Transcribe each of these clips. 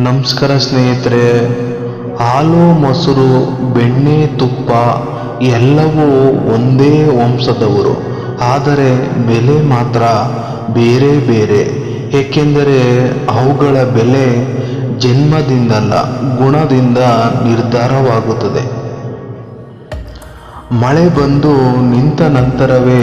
ನಮಸ್ಕಾರ ಸ್ನೇಹಿತರೆ, ಹಾಲು, ಮೊಸರು, ಬೆಣ್ಣೆ, ತುಪ್ಪ ಎಲ್ಲವೂ ಒಂದೇ ವಂಶದವರು. ಆದರೆ ಬೆಲೆ ಮಾತ್ರ ಬೇರೆ ಬೇರೆ. ಏಕೆಂದರೆ ಅವುಗಳ ಬೆಲೆ ಜನ್ಮದಿಂದಲ್ಲ, ಗುಣದಿಂದ ನಿರ್ಧಾರವಾಗುತ್ತದೆ. ಮಳೆ ಬಂದು ನಿಂತ ನಂತರವೇ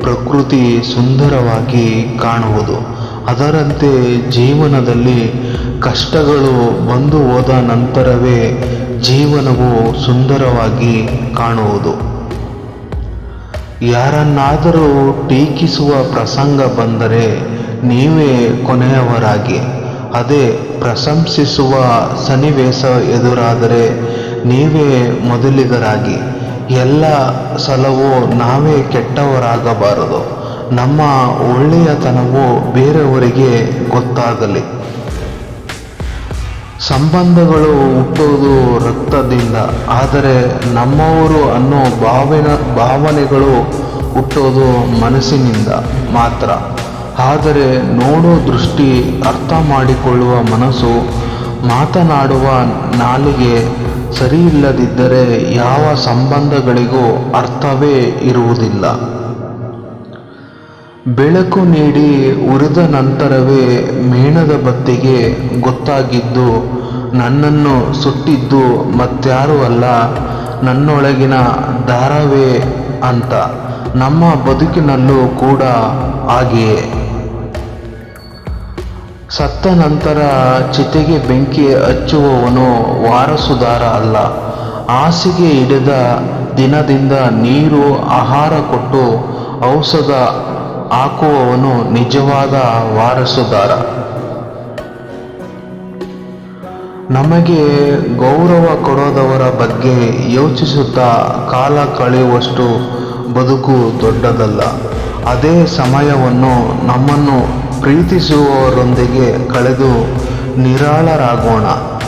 ಪ್ರಕೃತಿ ಸುಂದರವಾಗಿ ಕಾಣುವುದು. ಅದರಂತೆ ಜೀವನದಲ್ಲಿ ಕಷ್ಟಗಳು ಬಂದು ಹೋದ ನಂತರವೇ ಜೀವನವು ಸುಂದರವಾಗಿ ಕಾಣುವುದು. ಯಾರನ್ನಾದರೂ ಟೀಕಿಸುವ ಪ್ರಸಂಗ ಬಂದರೆ ನೀವೇ ಕೊನೆಯವರಾಗಿ. ಅದೇ ಪ್ರಶಂಸಿಸುವ ಸನ್ನಿವೇಶ ಎದುರಾದರೆ ನೀವೇ ಮೊದಲಿಗರಾಗಿ. ಎಲ್ಲ ಸಲವೂ ನಾವೇ ಕೆಟ್ಟವರಾಗಬಾರದು. ನಮ್ಮ ಒಳ್ಳೆಯತನವು ಬೇರೆಯವರಿಗೆ ಗೊತ್ತಾಗಲಿ. ಸಂಬಂಧಗಳು ಹುಟ್ಟುವುದು ರಕ್ತದಿಂದ, ಆದರೆ ನಮ್ಮವರು ಅನ್ನೋ ಭಾವನೆ, ಭಾವನೆಗಳು ಹುಟ್ಟೋದು ಮನಸ್ಸಿನಿಂದ ಮಾತ್ರ. ಆದರೆ ನೋಡೋ ದೃಷ್ಟಿ, ಅರ್ಥ ಮಾಡಿಕೊಳ್ಳುವ ಮನಸ್ಸು, ಮಾತನಾಡುವ ನಾಲಿಗೆ ಸರಿಯಿಲ್ಲದಿದ್ದರೆ ಯಾವ ಸಂಬಂಧಗಳಿಗೂ ಅರ್ಥವೇ ಇರುವುದಿಲ್ಲ. ಬೆಳಕು ನೀಡಿ ಉರಿದ ನಂತರವೇ ಮೇಣದ ಬತ್ತಿಗೆ ಗೊತ್ತಾಗಿದ್ದು ನನ್ನನ್ನು ಸುಟ್ಟಿದ್ದು ಮತ್ಯಾರೂ ಅಲ್ಲ, ನನ್ನೊಳಗಿನ ದಾರವೇ ಅಂತ. ನಮ್ಮ ಬದುಕಿನಲ್ಲೂ ಕೂಡ ಹಾಗೆಯೇ. ಸತ್ತ ನಂತರ ಚಿತೆಗೆ ಬೆಂಕಿ ಹಚ್ಚುವವನು ವಾರಸುದಾರ ಅಲ್ಲ. ಹಾಸಿಗೆ ಹಿಡಿದ ದಿನದಿಂದ ನೀರು ಆಹಾರ ಕೊಟ್ಟು ಔಷಧ ಹಾಕುವವನು ನಿಜವಾದ ವಾರಸುದಾರ. ನಮಗೆ ಗೌರವ ಕೊಡೋದವರ ಬಗ್ಗೆ ಯೋಚಿಸುತ್ತಾ ಕಾಲ ಕಳೆಯುವಷ್ಟು ಬದುಕು ದೊಡ್ಡದಲ್ಲ. ಅದೇ ಸಮಯವನ್ನು ನಮ್ಮನ್ನು ಪ್ರೀತಿಸುವವರೊಂದಿಗೆ ಕಳೆದು ನಿರಾಳರಾಗೋಣ.